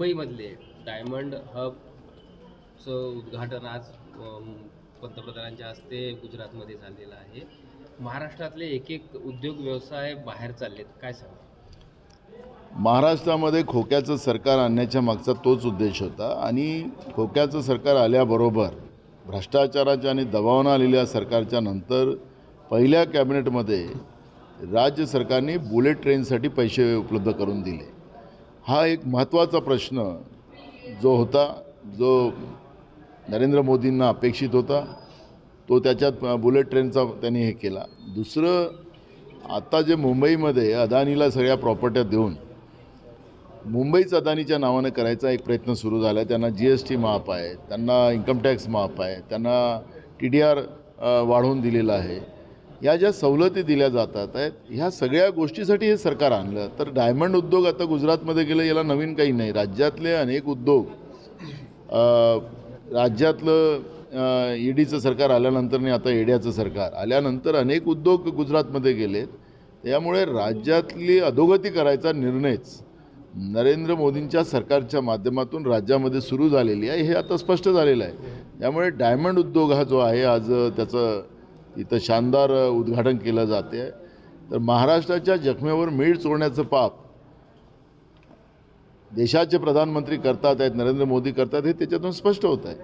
मुंबईमधले diamond हबचं उद्घाटन आज पंतप्रधानांच्या हस्ते गुजरातमध्ये झालेलं आहे. महाराष्ट्रातले एक एक उद्योग व्यवसाय बाहेर चाललेत. काय सांगा महाराष्ट्रामध्ये खोक्याचं सरकार आणण्याच्या मागचा तोच उद्देश होता आणि खोक्याचं सरकार आल्याबरोबर भ्रष्टाचाराच्या आणि दबावानं आलेल्या सरकारच्या नंतर पहिल्या कॅबिनेटमध्ये राज्य सरकारने बुलेट ट्रेनसाठी पैसे उपलब्ध करून दिले. हा एक महत्त्वाचा प्रश्न जो होता जो नरेंद्र मोदींना अपेक्षित होता तो त्याच्यात बुलेट ट्रेनचा त्यांनी हे केला. दुसरं आता जे मुंबईमध्ये अदानीला सगळ्या प्रॉपर्ट्या देऊन मुंबईच अदानीच्या नावानं करायचा एक प्रयत्न सुरू झाला. आहे त्यांना जी एस टी माफ आहे त्यांना इन्कम टॅक्स माफ आहे त्यांना टी डी आर वाढवून दिलेला आहे. या ज्या सवलती दिल्या जातात आहेत ह्या सगळ्या गोष्टीसाठी हे सरकार आणलं. तर डायमंड उद्योग आता गुजरातमध्ये गेलं याला नवीन काही नाही. राज्यातले अनेक उद्योग राज्यातलं ईडीचं डीचं सरकार आल्यानंतर आणि आता एड्याचं सरकार आल्यानंतर अनेक उद्योग गुजरातमध्ये गेलेत. त्यामुळे राज्यातली अधोगती करायचा निर्णयच नरेंद्र मोदींच्या सरकारच्या माध्यमातून राज्यामध्ये सुरू झालेली आहे हे आता स्पष्ट झालेलं आहे. त्यामुळे डायमंड उद्योग हा जो आहे आज त्याचं इथं शानदार उद्घाटन केलं जाते. तर महाराष्ट्राच्या जखमेवर मीठ चोळण्याचं पाप देशाचे प्रधानमंत्री करतात आहेत नरेंद्र मोदी करतात हे त्याच्यातून स्पष्ट होत आहे.